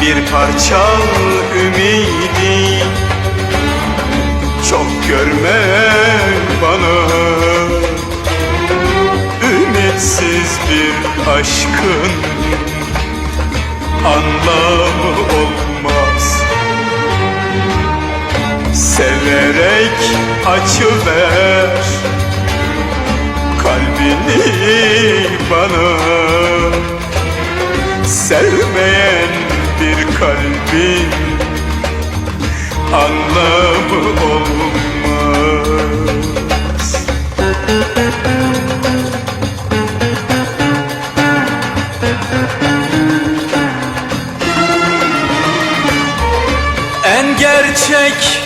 bir parça ümidi. Çok görme bana. Ümitsiz bir aşkın anlamı olmaz. Severek açıver kalbini bana. Sevmeyen bir kalbin anlamı olmaz. En gerçek